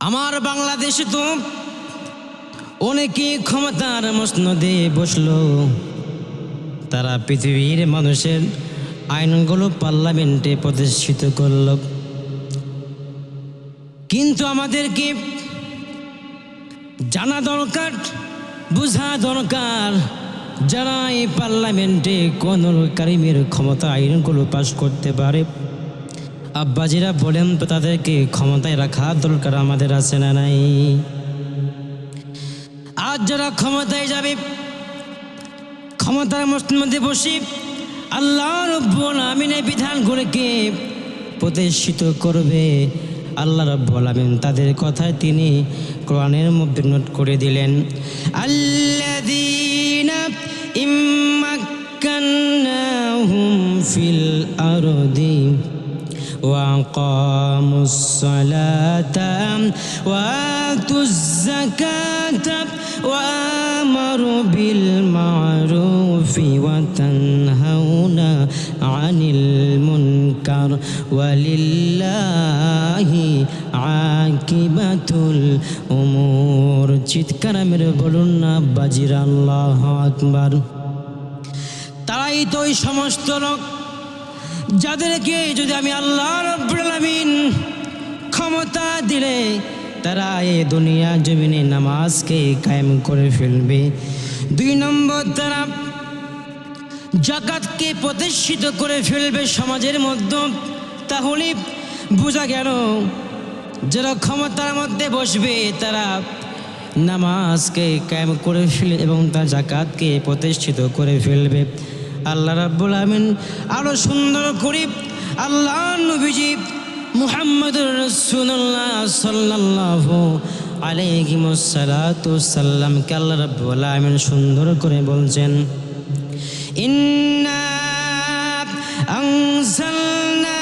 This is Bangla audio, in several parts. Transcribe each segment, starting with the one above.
আমার বাংলাদেশে তো অনেকে ক্ষমতার মসনদে বসল। তারা পৃথিবীর মানুষের আইনগুলো পার্লামেন্টে প্রতিষ্ঠিত করল। কিন্তু আমাদেরকে জানা দরকার, বোঝা দরকার যারা এই পার্লামেন্টে কোন কারিমের ক্ষমতা আইনগুলো পাশ করতে পারে। আব্বাজিরা বলেন তো তাদেরকে ক্ষমতায় রাখা দরকার, আমাদের আছে না নাই? আজ যারা ক্ষমতায় যাবে, ক্ষমতার মধ্যে বসে আল্লাহ রব্বুল আমিনের বিধানগুলিকে প্রতিষ্ঠিত করবে। আল্লাহ রব্বুল আমিন তাদের কথায় তিনি কোরআনের মধ্যে নোট করে দিলেন। আল্লাযীনা ইম্মাক্কান্নাহুম ফিল আরদি। وأقاموا الصلاة وآتوا الزكاة وآمروا بالمعروف وتنهون عن المنكر ولله عاقبة الأمور চিৎকার মেরে বলুন না বাজির আল্লাহ আকবার তারাই তো ওই সমস্ত লোক যাদেরকে যদি আমি আল্লাহ আলামিন ক্ষমতা দিলে, তারা এ দুনিয়া জমিনে নামাজকে কায়েম করে ফেলবে। দুই নম্বর, তারা জাকাতকে প্রতিষ্ঠিত করে ফেলবে সমাজের মধ্যে। তাহলে বোঝা গেল, যারা ক্ষমতার মধ্যে বসবে, তারা নামাজকে কায়েম করে ফেলবে এবং তার জাকাতকে প্রতিষ্ঠিত করে ফেলবে। আল্লাহ রাব্বুল আমিন আরও সুন্দর করে আল্লাহ নবীজি মুহাম্মদ রসুল্লাহ সাল্লাম কে আল্লাহ রাব্বুল আমিন সুন্দর করে বলছেন, ইন্না আনজালনা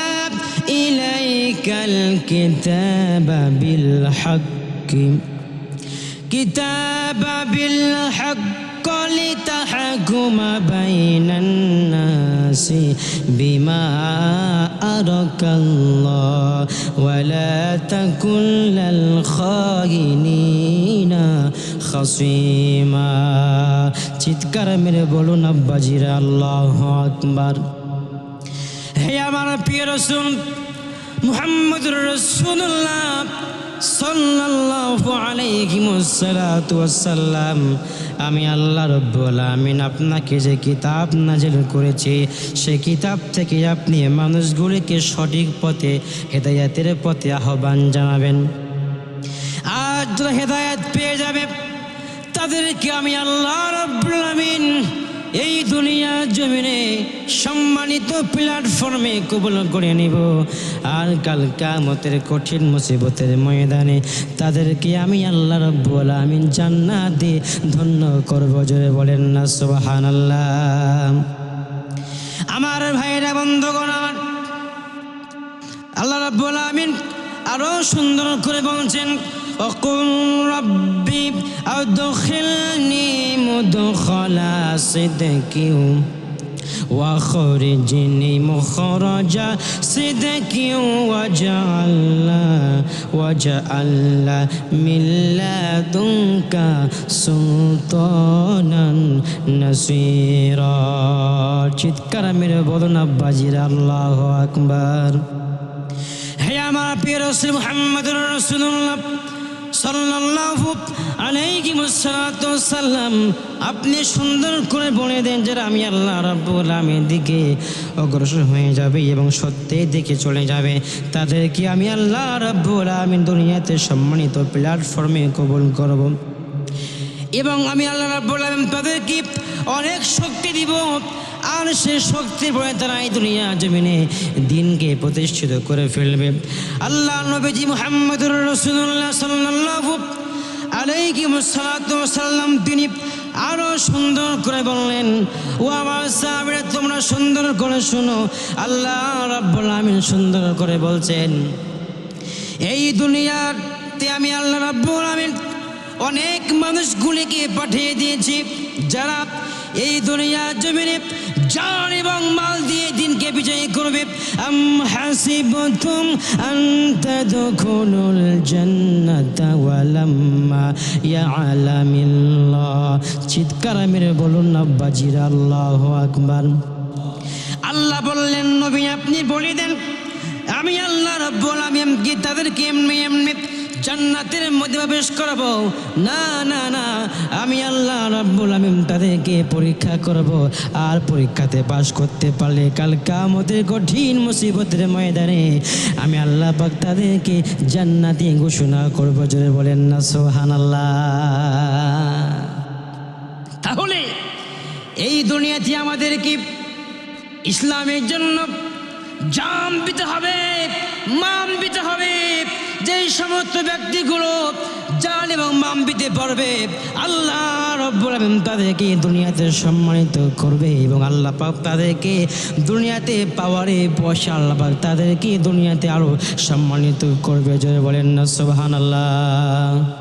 ইলাইকাল কিতাবা বিল হক কিতাবা বিল হক لتحكم بين الناس بما أرك الله ولا تكن للخائنين خصيما চিৎকার মেরে বলুন আব্বাজিরা আল্লাহ আকবার হে আমার প্রিয় রসুন মুহাম্মদ রসুল্লাহ সাল্লাল্লাহু আলাইহি ওয়াসাল্লাম আমি আল্লাহ রব্বুল আমিন আপনাকে যে কিতাব নাজিল করেছি, সে কিতাব থেকে আপনি মানুষগুলিকে সঠিক পথে, হেদায়াতের পথে আহ্বান জানাবেন। আর যারা হেদায়াত পেয়ে যাবে, তাদেরকে আমি আল্লাহ রব্বুল আমিন এই দুনিয়া জমিনে সম্মানিত প্ল্যাটফর্মে কবুল করে নিব। আর কাল কামতের কঠিন মুসিবতের ময়দানে তাদেরকে আমি আল্লাহ রব্বুল আমিন জান্নাত দিয়ে ধন্য করব। জোরে বলেন না সুবাহান আল্লাহ আমার ভাইরা, বন্ধুগণ, আমার আল্লাহ রাব্বুল আমিন আরও সুন্দর করে বলছেন অকুল রব্বি আদখিলনি মুদখালা সিদকিউ واخرجني مخرج صدق وجعل وجعل من لدنك سلطانا نصيرا চিৎকার মেরে বলুন আব্বাজির আল্লাহ আকবার হে আমার প্রিয় রসুল মুহাম্মদুর রাসূলুল্লাহ আপনি সুন্দর করে বলে দেন যে আমি আল্লাহ রাব্বুল আলামিনের দিকে অগ্রসর হয়ে যাবে এবং সত্যের দিকে চলে যাবে। তাদেরকে আমি আল্লাহ রাব্বুল আলামিন দুনিয়াতে সম্মানিত প্ল্যাটফর্মে কবুল করব। এবং আমি আল্লাহ রাব্বুল আলামিন তাদেরকে অনেক শক্তি দিব। আর সে শক্তির পরে তারা এই দুনিয়া জমিনে, দিনকে প্রতিষ্ঠিত করে ফেলবে। আল্লাহ নবীজি মুহাম্মদুর রসুল্লাহ সাল্লাল্লাহু আলাইহি সাল্লাম তিনি আরও সুন্দর করে বললেন, ও আমার তোমরা সুন্দর করে শোনো। আল্লাহ রাব্বুল আমিন সুন্দর করে বলছেন, এই দুনিয়াতে আমি আল্লাহ রাব্বুল আমিন অনেক মানুষগুলিকে পাঠিয়ে দিয়েছি, যারা এই দুনিয়া জমিনে জান এবং মাল দিয়ে দিনকে বিজয়ী করবে। আম হাসিবতুম আন তাদখুলুল জান্নাতা ওয়ালাম্মা ইয়ালামিল্লাহ। চিৎকার মেরে বলুন না বাজিরা আল্লাহু আকবার। আল্লাহ বললেন, নবী আপনি বলে দেন, আমি আল্লাহ রব্বুল আমিন কি তাদেরকে এমনি এমনি জান্নাতের মধ্যে প্রবেশ করাবো। না না না, আমি আল্লাহ রব্বুল আমিন তাদেরকে পরীক্ষা করব। আর পরীক্ষাতে পাশ করতে পারলে কাল কামতের কঠিন মুসিবতের ময়দানে আমি আল্লাহ পাক তাদেরকে জান্নাতি ঘোষণা করব। জোরে বলেন না সোহান আল্লাহ তাহলে এই দুনিয়াতে আমাদেরকে ইসলামের জন্য জাম দিতে হবে, মাম দিতে হবে? যেই সমস্ত ব্যক্তিগুলো জাল এবং মাম পড়বে আল্লাহ রব্বুল আলম তাদেরকে দুনিয়াতে সম্মানিত করবে এবং আল্লাহ পাক তাদেরকে দুনিয়াতে পাওয়ারে পয়সা আল্লাহ পাক তাদেরকে দুনিয়াতে আরও সম্মানিত করবে। যদি বলেন না, সুবহানাল্লাহ।